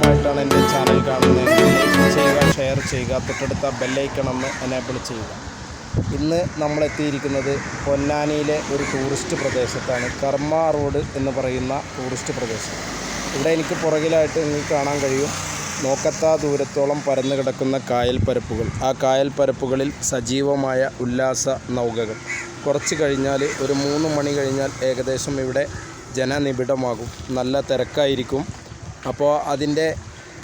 ആദ്യമായിട്ടാണ് എന്റെ ചാനൽ കാണുന്നതെങ്കിൽ ലൈക്ക് ചെയ്യുക ഷെയർ ചെയ്യുക തൊട്ടടുത്ത ബെല്ലൈക്കൺ ഒന്ന് എനേബിൾ ചെയ്യുക. ഇന്ന് നമ്മൾ എത്തിയിരിക്കുന്നത് പൊന്നാനിയിലെ ഒരു ടൂറിസ്റ്റ് പ്രദേശത്താണ്. കർമ്മ റോഡ് എന്ന് പറയുന്ന ടൂറിസ്റ്റ് പ്രദേശം. ഇവിടെ എനിക്ക് പുറകിലായിട്ട് നിങ്ങൾക്ക് കാണാൻ കഴിയും. നോക്കത്താ ദൂരത്തോളം പരന്നു കിടക്കുന്ന കായൽ പരപ്പുകൾ. ആ കായൽ പരപ്പുകളിൽ സജീവമായ ഉല്ലാസ നൗകകൾ. കുറച്ച് കഴിഞ്ഞാൽ ഒരു മൂന്ന് മണി കഴിഞ്ഞാൽ ഏകദേശം ഇവിടെ ജനനിബിഡമാകും. നല്ല തിരക്കായിരിക്കും. അപ്പോൾ അതിന്റെ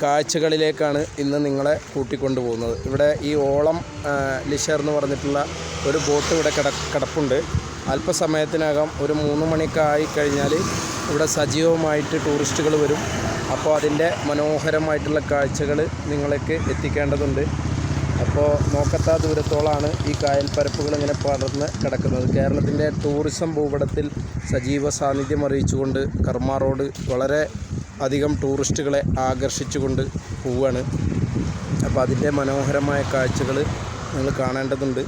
കാഴ്ചകളിലേക്കാണ് ഇന്ന് നിങ്ങളെ കൂട്ടിക്കൊണ്ടു പോകുന്നത് ഇവിടെ ഈ ഓളം ലിഷർ എന്ന് പറഞ്ഞിട്ടുള്ള ഒരു ബോട്ട് ഇവിടെ കിട കിടപ്പുണ്ട്. അല്പസമയത്തിനകം ഒരു മൂന്ന് മണിയൊക്കെ ആയി കഴിഞ്ഞാൽ ഇവിടെ സജീവമായിട്ട് ടൂറിസ്റ്റുകൾ വരും. അപ്പോൾ അതിന്റെ മനോഹരമായിട്ടുള്ള കാഴ്ചകൾ നിങ്ങളേക്ക് എത്തിക്കേണ്ടതുണ്ട്. അപ്പോൾ നോക്കത്ത ദൂരത്തോളാണ് ഈ കായൽപ്പരപ്പുകൾ ഇങ്ങനെ പടർന്ന് കിടക്കുന്നത്. കേരളത്തിന്റെ ടൂറിസം ഭൂപടത്തിൽ സജീവ സാന്നിധ്യം അറിയിച്ചുകൊണ്ട് കർമ്മ റോഡ് വളരെ അധികം ടൂറിസ്റ്റുകളെ ആകർഷിച്ചുകൊണ്ട് പോവുകയാണ് അപ്പോൾ അതിന്റെ മനോഹരമായ കാഴ്ചകൾ നിങ്ങൾ കാണേണ്ടതുണ്ട്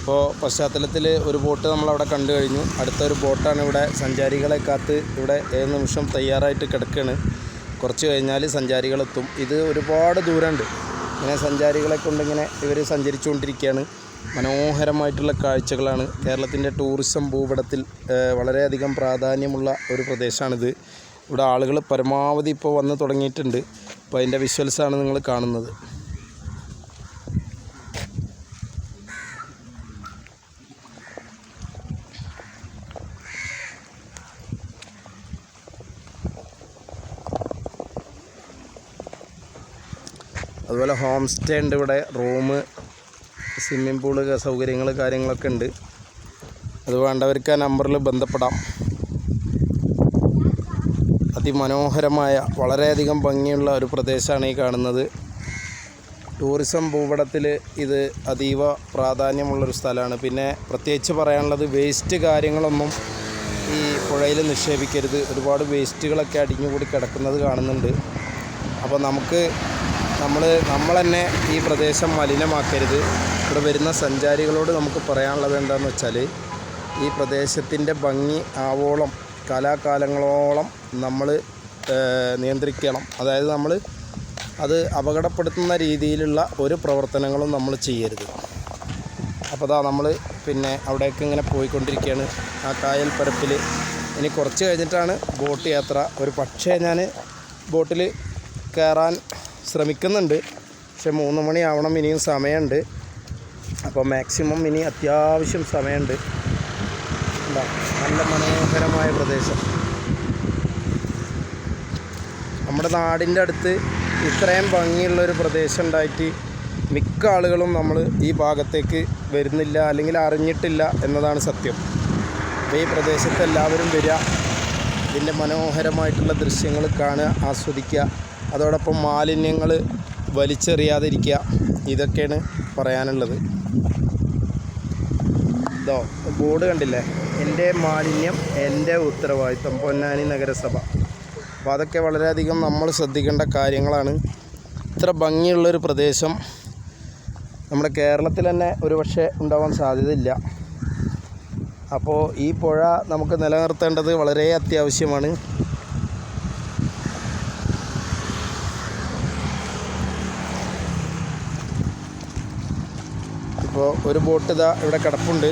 ഇപ്പോൾ പശ്ചാത്തലത്തിൽ ഒരു ബോട്ട് നമ്മളവിടെ കണ്ടു കഴിഞ്ഞു. അടുത്തൊരു ബോട്ടാണ് ഇവിടെ സഞ്ചാരികളെ കാത്ത് ഇവിടെ ഏത് നിമിഷം തയ്യാറായിട്ട് കിടക്കുകയാണ് കുറച്ച് കഴിഞ്ഞാൽ സഞ്ചാരികളെത്തും. ഇത് ഒരുപാട് ദൂരമുണ്ട്. ഇങ്ങനെ സഞ്ചാരികളെ കൊണ്ടിങ്ങനെ ഇവർ സഞ്ചരിച്ചുകൊണ്ടിരിക്കുകയാണ്. മനോഹരമായിട്ടുള്ള കാഴ്ചകളാണ്. കേരളത്തിന്റെ ടൂറിസം ഭൂപടത്തിൽ വളരെയധികം പ്രാധാന്യമുള്ള ഒരു പ്രദേശമാണിത്. ഇവിടെ ആളുകൾ പരമാവധി ഇപ്പോൾ വന്ന് തുടങ്ങിയിട്ടുണ്ട്. അപ്പോൾ അതിന്റെ വിഷ്വൽസാണ് നിങ്ങൾ കാണുന്നത്. അതുപോലെ ഹോം സ്റ്റേ ഉണ്ട് ഇവിടെ. റൂം സ്വിമ്മിംഗ് പൂൾ സൗകര്യങ്ങൾ കാര്യങ്ങളൊക്കെ ഉണ്ട്. അത് വേണ്ടവർക്ക് ആ നമ്പറിൽ ബന്ധപ്പെടാം. അതിമനോഹരമായ വളരെയധികം ഭംഗിയുള്ള ഒരു പ്രദേശമാണ് ഈ കാണുന്നത്. ടൂറിസം ഭൂപടത്തിൽ ഇത് അതീവ പ്രാധാന്യമുള്ളൊരു സ്ഥലമാണ്. പിന്നെ പ്രത്യേകിച്ച് പറയാനുള്ളത് വേസ്റ്റ് കാര്യങ്ങളൊന്നും ഈ പുഴയിൽ നിക്ഷേപിക്കരുത്. ഒരുപാട് വേസ്റ്റുകളൊക്കെ അടിഞ്ഞുകൂടി കിടക്കുന്നത് കാണുന്നുണ്ട്. അപ്പോൾ നമുക്ക് നമ്മൾ നമ്മൾ തന്നെ ഈ പ്രദേശം മലിനമാക്കരുത്. ഇവിടെ വരുന്ന സഞ്ചാരികളോട് നമുക്ക് പറയാനുള്ളത് എന്താണെന്ന് വെച്ചാൽ ഈ പ്രദേശത്തിന്റെ ഭംഗി ആവോളം കാലാകാലങ്ങളോളം നമ്മൾ നിയന്ത്രിക്കണം. അതായത് നമ്മൾ അത് അപകടപ്പെടുത്തുന്ന രീതിയിലുള്ള ഒരു പ്രവർത്തനങ്ങളും നമ്മൾ ചെയ്യരുത്. അപ്പോൾ അതാ നമ്മൾ പിന്നെ അവിടേക്ക് ഇങ്ങനെ പോയിക്കൊണ്ടിരിക്കുകയാണ് ആ കായൽ പരപ്പിൽ ഇനി കുറച്ച് കഴിഞ്ഞിട്ടാണ് ബോട്ട് യാത്ര. ഒരു പക്ഷേ ഞാൻ ബോട്ടിൽ കയറാൻ ശ്രമിക്കുന്നുണ്ട്. പക്ഷെ മൂന്ന് മണിയാവണം ഇനിയും സമയമുണ്ട്. അപ്പോൾ മാക്സിമം ഇനി അത്യാവശ്യം സമയമുണ്ട്. നല്ല മനോഹരമായ പ്രദേശം. നമ്മുടെ നാടിന്റെ അടുത്ത് ഇത്രയും ഭംഗിയുള്ളൊരു പ്രദേശം ഉണ്ടായിട്ട് മിക്ക ആളുകളും നമ്മൾ ഈ ഭാഗത്തേക്ക് വരുന്നില്ല അല്ലെങ്കിൽ അറിഞ്ഞിട്ടില്ല എന്നതാണ് സത്യം. ഈ പ്രദേശത്ത് എല്ലാവരും വരിക ഇതിന്റെ മനോഹരമായിട്ടുള്ള ദൃശ്യങ്ങൾ കാണുക ആസ്വദിക്കുക. അതോടൊപ്പം മാലിന്യങ്ങൾ വലിച്ചെറിയാതിരിക്കുക. ഇതൊക്കെയാണ് പറയാനുള്ളത്. ഇതോ ബോർഡ് കണ്ടില്ലേ? എന്റെ മാലിന്യം എന്റെ ഉത്തരവാദിത്വം പൊന്നാനി നഗരസഭ. അപ്പോൾ അതൊക്കെ വളരെയധികം നമ്മൾ ശ്രദ്ധിക്കേണ്ട കാര്യങ്ങളാണ്. ഇത്ര ഭംഗിയുള്ളൊരു പ്രദേശം നമ്മുടെ കേരളത്തിൽ തന്നെ ഒരു പക്ഷേ ഉണ്ടാവാൻ സാധ്യതയില്ല. അപ്പോൾ ഈ പുഴ നമുക്ക് നിലനിർത്തേണ്ടത് വളരെ അത്യാവശ്യമാണ്. ഇപ്പോൾ ഒരു ബോട്ട് ഇതാ ഇവിടെ കിടപ്പുണ്ട്.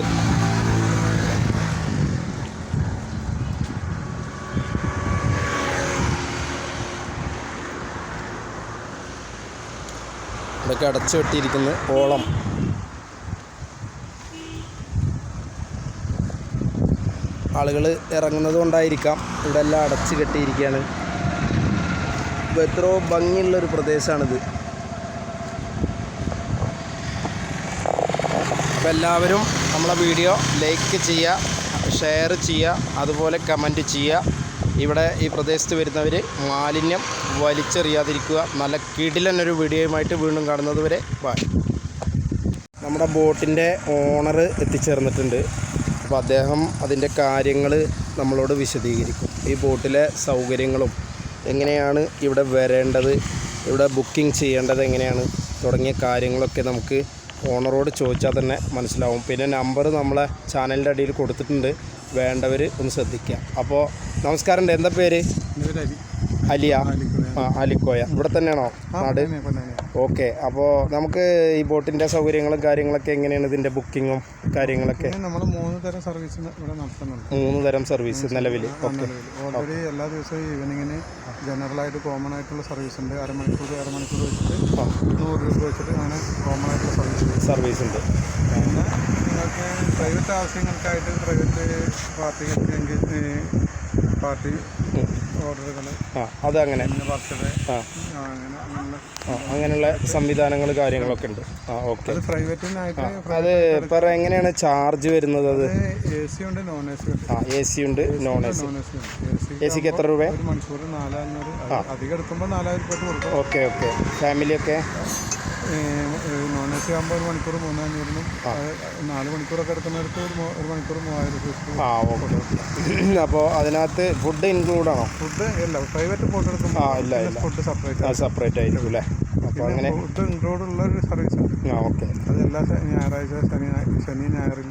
ഇതൊക്കെ അടച്ചു വെട്ടിയിരിക്കുന്നു ഓളം. ആളുകൾ ഇറങ്ങുന്നത് കൊണ്ടായിരിക്കാം ഇവിടെ എല്ലാം അടച്ചു കെട്ടിയിരിക്കുകയാണ്. ഇപ്പോൾ എത്രയോ ഭംഗിയുള്ളൊരു പ്രദേശമാണിത്. അപ്പോൾ എല്ലാവരും നമ്മളെ വീഡിയോ ലൈക്ക് ചെയ്യുക ഷെയർ ചെയ്യുക അതുപോലെ കമന്റ് ചെയ്യുക. ഇവിടെ ഈ പ്രദേശത്ത് വരുന്നവർ മാലിന്യം വലിച്ചെറിയാതിരിക്കുക. നല്ല കിടിലെന്നൊരു വീഡിയോയുമായിട്ട് വീണ്ടും കാണുന്നത് വരെ നമ്മുടെ ബോട്ടിന്റെ ഓണർ എത്തിച്ചേർന്നിട്ടുണ്ട്. അപ്പോൾ അദ്ദേഹം അതിന്റെ കാര്യങ്ങൾ നമ്മളോട് വിശദീകരിക്കും. ഈ ബോട്ടിലെ സൗകര്യങ്ങളും എങ്ങനെയാണ് ഇവിടെ വരേണ്ടത് ഇവിടെ ബുക്കിംഗ് ചെയ്യേണ്ടത് എങ്ങനെയാണ് തുടങ്ങിയ കാര്യങ്ങളൊക്കെ നമുക്ക് ഓണറോട് ചോദിച്ചാൽ തന്നെ മനസ്സിലാവും. പിന്നെ നമ്പർ നമ്മളെ ചാനലിന്റെ അടിയിൽ കൊടുത്തിട്ടുണ്ട്. വേണ്ടവർ ഒന്ന് ശ്രദ്ധിക്കുക. അപ്പോൾ നമസ്കാരം എന്താ പേര്? അലിയ. ആ അലിക്കോയ ഇവിടെ തന്നെയാണോ നാട്? ഓക്കെ അപ്പോൾ നമുക്ക് ഈ ബോട്ടിന്റെ സൗകര്യങ്ങളും കാര്യങ്ങളൊക്കെ എങ്ങനെയാണ് ഇതിന്റെ ബുക്കിങ്ങും കാര്യങ്ങളൊക്കെ? നമ്മൾ മൂന്ന് തരം സർവീസ് ഇവിടെ നടത്തുന്നുണ്ട്. മൂന്ന് തരം സർവീസ് നിലവിൽ ഓക്കെ. ഓൾറെഡി എല്ലാ ദിവസവും ഈവനിങ്ങിന് ജനറൽ ആയിട്ട് കോമൺ ആയിട്ടുള്ള സർവീസ് ഉണ്ട്. അരമണിക്കൂർ അരമണിക്കൂർ വെച്ചിട്ട് നൂറ് രൂപ വെച്ചിട്ട് അങ്ങനെ കോമൺ ആയിട്ടുള്ള സർവീസ് സർവീസ് ഉണ്ട്. പിന്നെ നിങ്ങൾക്ക് പ്രൈവറ്റ് ആവശ്യങ്ങൾക്കായിട്ട് പ്രൈവറ്റ് പാർട്ടികൾക്ക് എങ്കിൽ പാർട്ടി ഓർഡറുകൾ ആ ആ. അങ്ങനെ അങ്ങനെയുള്ള ആ അങ്ങനെയുള്ള സംവിധാനങ്ങൾ കാര്യങ്ങളൊക്കെ ഉണ്ട്. ആ ഓക്കെ. അത് പറ അത് എങ്ങനെയാണ് ചാർജ് വരുന്നത് അത്? എ സി ഉണ്ട് നോൺ എ സി ആ എ സി ഉണ്ട് നോൺ എ സി എ സിക്ക് എത്ര രൂപ മണിക്കൂർ നാലായിരൂറ് അധികം എടുക്കുമ്പോൾ നാലായിരം രൂപ ഓക്കെ ഓക്കെ. ഫാമിലിയൊക്കെ നോൺ എ സി ആകുമ്പോൾ ഒരു മണിക്കൂർ മൂന്നഞ്ഞൂറിനും നാല് മണിക്കൂറൊക്കെ എടുക്കുന്നവർക്ക് ഒരു മണിക്കൂർ മൂവായിരം രൂപ ആ ഓക്കെ. അപ്പോൾ അതിനകത്ത് ഫുഡ് ഇൻക്ലൂഡ് ആണോ? ഫുഡ് ഇല്ല. പ്രൈവറ്റ് പോട്ട് ആ ഇല്ല ഇല്ല. ഫുഡ് സെപ്പറേറ്റ് സെപ്പറേറ്റ് ആയിരിക്കും. അല്ലേ അപ്പോൾ അങ്ങനെ ഫുഡ് ഇൻക്ലൂഡ് ഉള്ള ഒരു സർവീസ് ഉണ്ട്. ആ ഓക്കെ. അത് എല്ലാ ഞായറാഴ്ച ശനി ശനി ഞായറിൽ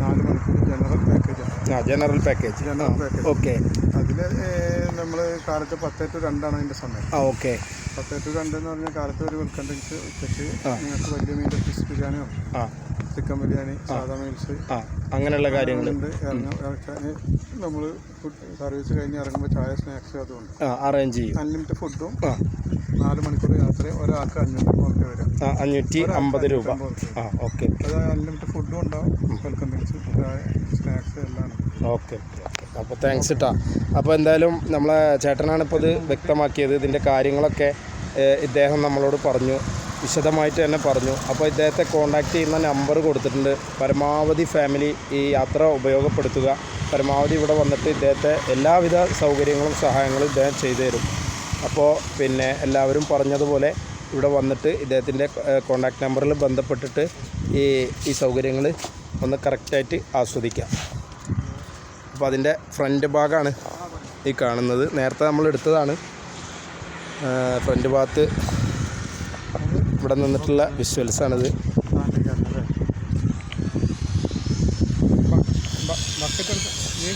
നാല് മണിക്കൂർ ജനറൽ പാക്കേജ് ആ general package general package okay. അതിൽ നമ്മൾ കാലത്ത് പത്തേ ടു രണ്ടാണ് അതിന്റെ സമയം. ആ ഓക്കെ. പത്തേ ടു രണ്ട് എന്ന് പറഞ്ഞാൽ കാലത്ത് ഒരു വെൽക്കം ഡ്രിങ്ക്സ് ഉച്ചയ്ക്ക് നിങ്ങൾക്ക് വലിയ മീന്റെ ഫിഷ് ബിരിയാണിയോ ആ. ചിക്കൻ ബിരിയാണി സാധാ മീൽസ് ആ. അങ്ങനെയുള്ള കാര്യങ്ങൾ. നമ്മൾ സർവീസ് കഴിഞ്ഞ് ഇറങ്ങുമ്പോൾ ചായ സ്നാക്സ് അതുകൊണ്ട് അറേഞ്ച് ചെയ്യും. അൺലിമിറ്റഡ് ഫുഡും നാല് മണിക്കൂർ യാത്രയും ഒരാൾക്ക് അഞ്ഞൂറ്റി രൂപ. വരാം അഞ്ഞൂറ്റി അമ്പത് രൂപ. ആ ഓക്കെ. അത് അൺലിമിറ്റഡ് ഫുഡും ഉണ്ടാവും. വെൽക്കം ഡ്രിങ്ക്സ് ചായ സ്നാക്സ് എല്ലാം ഓക്കെ. അപ്പോൾ താങ്ക്സ് ഇട്ടാ അപ്പോൾ എന്തായാലും നമ്മളെ ചേട്ടനാണ് ഇപ്പോൾ ഇത് വ്യക്തമാക്കിയത്. ഇതിന്റെ കാര്യങ്ങളൊക്കെ ഇദ്ദേഹം നമ്മളോട് പറഞ്ഞു. വിശദമായിട്ട് തന്നെ പറഞ്ഞു. അപ്പോൾ ഇദ്ദേഹത്തെ കോൺടാക്റ്റ് ചെയ്യുന്ന നമ്പർ കൊടുത്തിട്ടുണ്ട്. പരമാവധി ഫാമിലി ഈ യാത്ര ഉപയോഗപ്പെടുത്തുക. പരമാവധി ഇവിടെ വന്നിട്ട് ഇദ്ദേഹത്തെ എല്ലാവിധ സൗകര്യങ്ങളും സഹായങ്ങളും ഇദ്ദേഹം ചെയ്തു തരും. അപ്പോൾ പിന്നെ എല്ലാവരും പറഞ്ഞതുപോലെ ഇവിടെ വന്നിട്ട് ഇദ്ദേഹത്തിന്റെ കോൺടാക്റ്റ് നമ്പറിൽ ബന്ധപ്പെട്ടിട്ട് ഈ ഈ സൗകര്യങ്ങൾ ഒന്ന് കറക്റ്റായിട്ട് ആസ്വദിക്കാം. അപ്പോൾ അതിന്റെ ഫ്രണ്ട് ഭാഗമാണ് ഈ കാണുന്നത്. നേരത്തെ നമ്മൾ എടുത്തതാണ്. ഫ്രണ്ട് ഭാഗത്ത് ഇവിടെ നിന്നിട്ടുള്ള വിഷ്വൽസാണിത് ബക്കറ്റ് എടുത്ത് നീ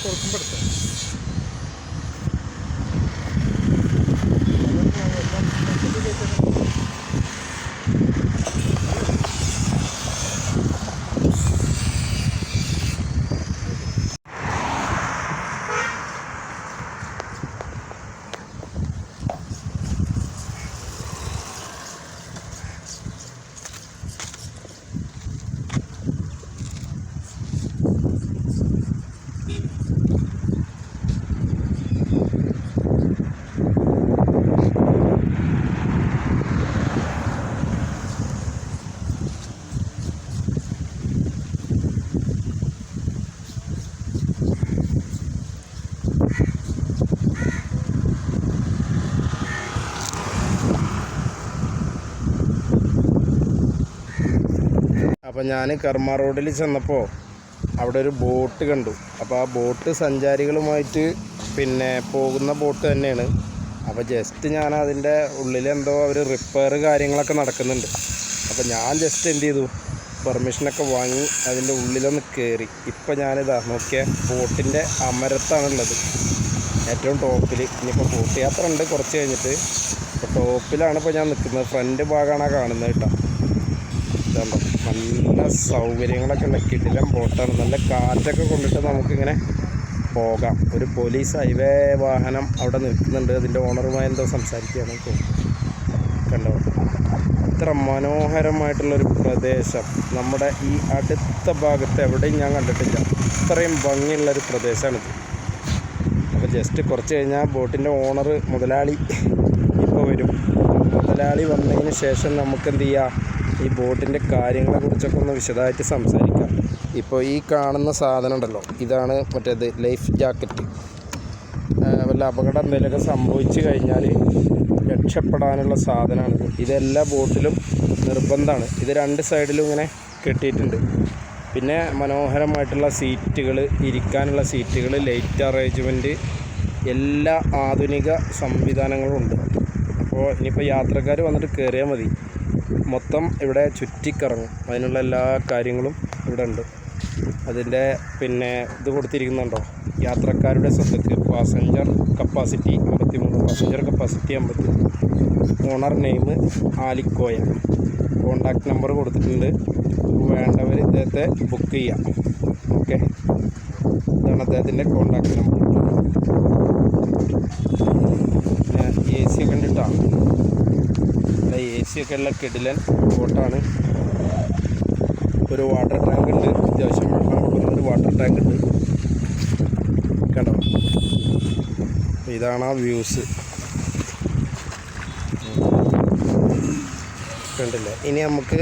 അപ്പോൾ ഞാൻ കർമ്മ റോഡിൽ ചെന്നപ്പോൾ അവിടെ ഒരു ബോട്ട് കണ്ടു. അപ്പോൾ ആ ബോട്ട് സഞ്ചാരികളുമായിട്ട് പിന്നെ പോകുന്ന ബോട്ട് തന്നെയാണ്. അപ്പോൾ ജസ്റ്റ് ഞാൻ അതിന്റെ ഉള്ളിലെന്തോ അവർ റിപ്പയർ കാര്യങ്ങളൊക്കെ നടക്കുന്നുണ്ട്. അപ്പോൾ ഞാൻ ജസ്റ്റ് എന്ത് ചെയ്തു? പെർമിഷനൊക്കെ വാങ്ങി അതിന്റെ ഉള്ളിലൊന്ന് കയറി ഇപ്പോൾ ഞാനിതാ നോക്കിയ ബോട്ടിന്റെ അമരത്താണുള്ളത്. ഏറ്റവും ടോപ്പിൽ ഇനിയിപ്പോൾ ബോട്ട് യാത്ര ഉണ്ട് കുറച്ച് കഴിഞ്ഞിട്ട്. ഇപ്പോൾ ടോപ്പിലാണ് ഇപ്പോൾ ഞാൻ നിൽക്കുന്നത് ഫ്രണ്ട് ഭാഗമാണ് കാണുന്നത് കേട്ടോ. ഇതുണ്ടോ? നല്ല സൗകര്യങ്ങളൊക്കെ ഉള്ള കിടിലം ബോട്ടാണ്. നല്ല കാറ്റൊക്കെ കൊണ്ടിട്ട് നമുക്കിങ്ങനെ പോകാം. ഒരു പോലീസ് ഹൈവേ വാഹനം അവിടെ നിൽക്കുന്നുണ്ട്. അതിന്റെ ഓണറുമായി എന്തോ സംസാരിക്കുകയാണ് കണ്ടോ? ഇത്ര മനോഹരമായിട്ടുള്ളൊരു പ്രദേശം. നമ്മുടെ ഈ അടുത്ത ഭാഗത്ത് എവിടെയും ഞാൻ കണ്ടിട്ടില്ല. ഇത്രയും ഭംഗിയുള്ളൊരു പ്രദേശമാണിത്. അപ്പോൾ ജസ്റ്റ് കുറച്ച് കഴിഞ്ഞാൽ ബോട്ടിന്റെ ഓണർ മുതലാളി ഇപ്പോൾ വരും. മുതലാളി വന്നതിന് ശേഷം നമുക്ക് എന്ത് ചെയ്യാം? ഈ ബോട്ടിന്റെ കാര്യങ്ങളെ കുറിച്ചൊക്കെ ഒന്ന് വിശദമായിട്ട് സംസാരിക്കാം. ഇപ്പോൾ ഈ കാണുന്ന സാധനം ഉണ്ടല്ലോ ഇതാണ് മറ്റേത് ലൈഫ് ജാക്കറ്റ്. വല്ല അപകടം എന്തെങ്കിലുമൊക്കെ സംഭവിച്ചു കഴിഞ്ഞാൽ രക്ഷപ്പെടാനുള്ള സാധനമാണ്. ഇതെല്ലാ ബോട്ടിലും നിർബന്ധമാണ്. ഇത് രണ്ട് സൈഡിലും ഇങ്ങനെ കെട്ടിയിട്ടുണ്ട്. പിന്നെ മനോഹരമായിട്ടുള്ള സീറ്റുകൾ ഇരിക്കാനുള്ള സീറ്റുകൾ ലൈറ്റ് അറേഞ്ച്മെന്റ് എല്ലാ ആധുനിക സംവിധാനങ്ങളും ഉണ്ട്. അപ്പോൾ ഇനിയിപ്പോൾ യാത്രക്കാർ വന്നിട്ട് കയറിയാൽ മതി. മൊത്തം ഇവിടെ ചുറ്റിക്കറങ്ങും. അതിനുള്ള എല്ലാ കാര്യങ്ങളും ഇവിടെ ഉണ്ട് അതിന്റെ പിന്നെ ഇത് കൊടുത്തിരിക്കുന്നുണ്ടോ? യാത്രക്കാരുടെ ശ്രദ്ധയ്ക്ക് പാസഞ്ചർ കപ്പാസിറ്റി അമ്പത്തി മൂന്ന് പാസഞ്ചർ കപ്പാസിറ്റി അമ്പത്തി owner name Alikoya. Contact number കൊടുത്തിട്ടുണ്ട്. വേണ്ടവർ ഇദ്ദേഹത്തെ ബുക്ക് ചെയ്യാം. ഓക്കെ ഇതാണ് അദ്ദേഹത്തിന്റെ കോണ്ടാക്ട് നമ്പർ എ സി ഒക്കെ കണ്ടിട്ടാണ് എ സി ഒക്കെ ഉള്ള കിടിലൻ ബോട്ടാണ്. ഒരു വാട്ടർ ടാങ്ക് ഉണ്ട്. അത്യാവശ്യം വെള്ളം ഒരു വാട്ടർ ടാങ്ക് ഉണ്ട്. കണ്ടോ? ഇതാണ് ആ വ്യൂസ് കണ്ടില്ലേ? ഇനി നമുക്ക്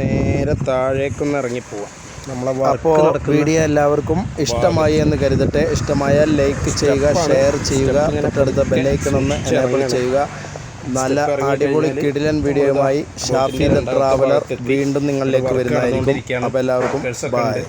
നേരെ താഴേക്കൊന്ന് ഇറങ്ങിപ്പോവാം നമ്മളെ അപ്പോൾ വീഡിയോ എല്ലാവർക്കും ഇഷ്ടമായി എന്ന് കരുതട്ടെ. ഇഷ്ടമായാൽ ലൈക്ക് ചെയ്യുക ഷെയർ ചെയ്യുക തൊട്ടടുത്ത ബെല്ലൈക്കൺ ഒന്ന് എനേബിൾ ചെയ്യുക. നല്ല അടിപൊളി കിടിലൻ വീഡിയോയുമായി ഷാഫി ദ ട്രാവലർ വീണ്ടും നിങ്ങളിലേക്ക് വരുന്നതായിരിക്കും. അപ്പോൾ എല്ലാവർക്കും ബൈ